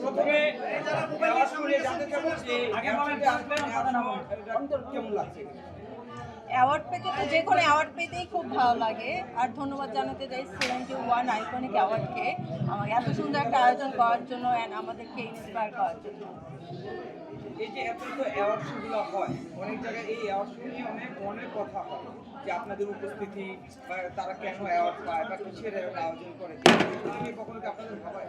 প্রথমে জানতে চাবো যে আগে বলেন, আসবেন কেমন লাগছে? অ্যাওয়ার্ড পেতে তো যে কোনো অ্যাওয়ার্ড পেতেই খুব ভালো লাগে। আর ধন্যবাদ জানাতে চাই সেভেন্টি ওয়ান আইকনিক অ্যাওয়ার্ডকে আমাকে এত সুন্দর একটা আয়োজন করার জন্য অ্যান্ড আমাদেরকে ইন্সপায়ার করার জন্য। এই যে এত তো অ্যাওয়ার্ড শোগুলো হয়, অনেক জায়গায় এই অ্যাওয়ার্ড শো নিয়ে অনেক অনেক কথা হয়। যে আপনাদের উপস্থিতি বা তারা কেন অ্যাওয়ার্ড পায় বা কিসের আয়োজন করে কখনো আপনাদের ভাবায়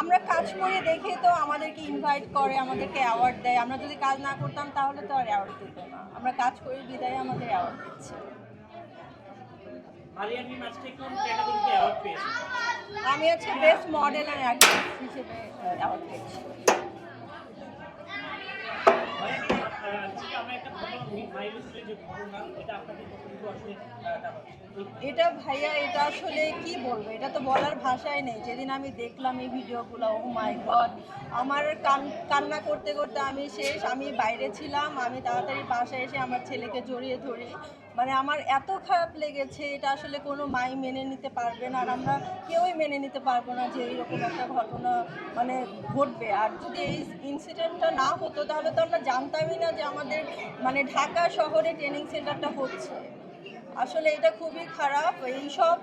আমরা কাজ করে দেখে তো আমাদেরকে ইনভাইট করে আমাদেরকে অ্যাওয়ার্ড দেয়। আমরা যদি কাজ না করতাম তাহলে তো আর অ্যাওয়ার্ড দিত না। আমরা কাজ করে বিদায় আমাদের অ্যাওয়ার্ড দিচ্ছে। আমি আজকে বেস্ট মডেল অ্যান্ড অ্যাক্ট্রেস হিসেবে অ্যাওয়ার্ড পেয়েছি মারিয়ানি আজকে আমরা একটা ঘটনা ভাইরাল ছিল যে ঘটনা এটা ভাইয়া, এটা আসলে কি বলব? এটা তো বলার ভাষাই নেই। যেদিন আমি দেখলাম এই ভিডিওগুলো ও মাই গড আমার কান, কান্না করতে করতে আমি শেষ, আমি বাইরে ছিলাম, আমি তাড়াতাড়ি বাসায় এসে আমার ছেলেকে জড়িয়ে ধরি মানে আমার এত খারাপ লেগেছে, এটা আসলে কোনো মাই মেনে নিতে পারবে না, আর আমরা কেউই মেনে নিতে পারব না যে এইরকম একটা ঘটনা মানে ঘটবে। আর যদি এই ইনসিডেন্টটা না হতো, তাহলে তো আমরা জানতামই না যে আমাদের মানে ঢাকা শহরে ট্রেনিং সেন্টারটা হচ্ছে। আসলে এটা খুবই খারাপ। এইসব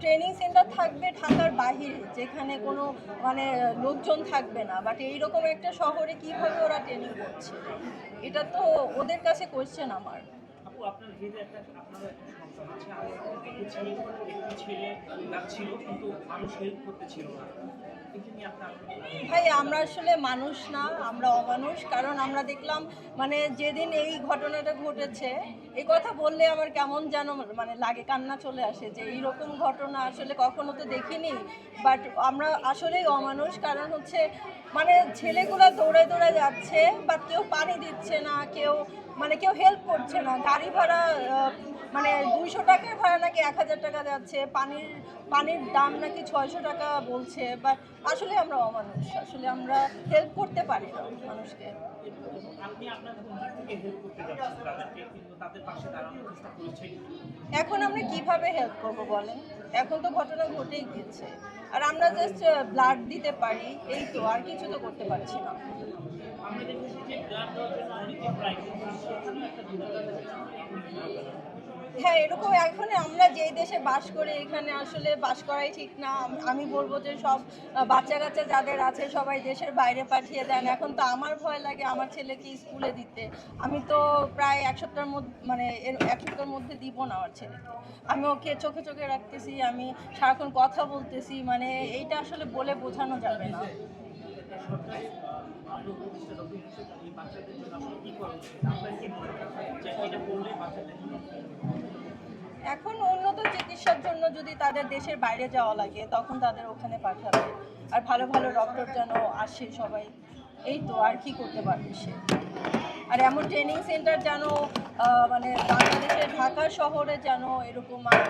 ট্রেনিং সেন্টার থাকবে ঢাকার বাহিরে যেখানে কোনো মানে লোকজন থাকবে না। বাট এইরকম একটা শহরে কীভাবে ওরা ট্রেনিং করছে? এটা তো ওদের কাছে কোয়েশ্চেন আমার। আপনার একটা আপনারও একটা সংসার আছে। একটি ছেলে কিন্তু মানুষ হেল্প না। আপনার ভাই, আমরা আসলে মানুষ না, আমরা অমানুষ। কারণ আমরা দেখলাম মানে যেদিন এই ঘটনাটা ঘটেছে, এই কথা বললে আমার কেমন যেন মানে লাগে, কান্না চলে আসে যে এইরকম ঘটনা আসলে কখনো তো দেখিনি। বাট আমরা আসলেই অমানুষ। কারণ হচ্ছে মানে ছেলেগুলো দৌড়ে দৌড়ে যাচ্ছে বা কেউ পানি দিচ্ছে না, কেউ মানে কেউ হেল্প করছে না। গাড়ি ভাড়া মানে দুইশো টাকার ভাড়া নাকি এক হাজার টাকা যাচ্ছে পানির পানির দাম নাকি ছয়শো টাকা বলছে বাট আসলে আমরা অমানুষ আসলে আমরা হেল্প করতে পারি না মানুষকে। এখন আমরা কীভাবে হেল্প করব বলেন? এখন তো ঘটনা ঘটেই গিয়েছে আর আমরা জাস্ট ব্লাড দিতে পারি এই তো আর কিছু তো করতে পারছি না। আমরা যে হ্যাঁ এরকম এখন আমরা যেই দেশে বাস করি, এখানে আসলে বাস করাই ঠিক না। আমি বলব যে সব বাচ্চা কাচ্চা যাদের আছে, সবাই দেশের বাইরে পাঠিয়ে দেন। এখন তো আমার ভয় লাগে আমার ছেলেকে স্কুলে দিতে। আমি তো প্রায় এক সপ্তাহের মধ্যে মানে এক সপ্তাহের মধ্যে দিব না আমার ছেলেকে। আমি ওকে চোখে চোখে রাখতেছি, আমি সারাক্ষণ কথা বলতেছি মানে এইটা আসলে বলে বোঝানো যাবে না। সরকারি আলো উপদেষ্টা ডক্টর এই বাচ্চাদের জন্য আসলে কি করা উচিত? আপনার কি মনে হয় এটা করলে বাচ্চাদের জন্য এখন উন্নত চিকিৎসার জন্য যদি তাদের দেশের বাইরে যাওয়া লাগে তখন তাদের ওখানে পাঠাবে। আর ভালো ভালো ডক্টর যেন আসে সবাই এই তো আর কি করতে পারবে সে? আর এমন ট্রেনিং সেন্টার যেন মানে বাংলাদেশের ঢাকা শহরে যেন এরকম আর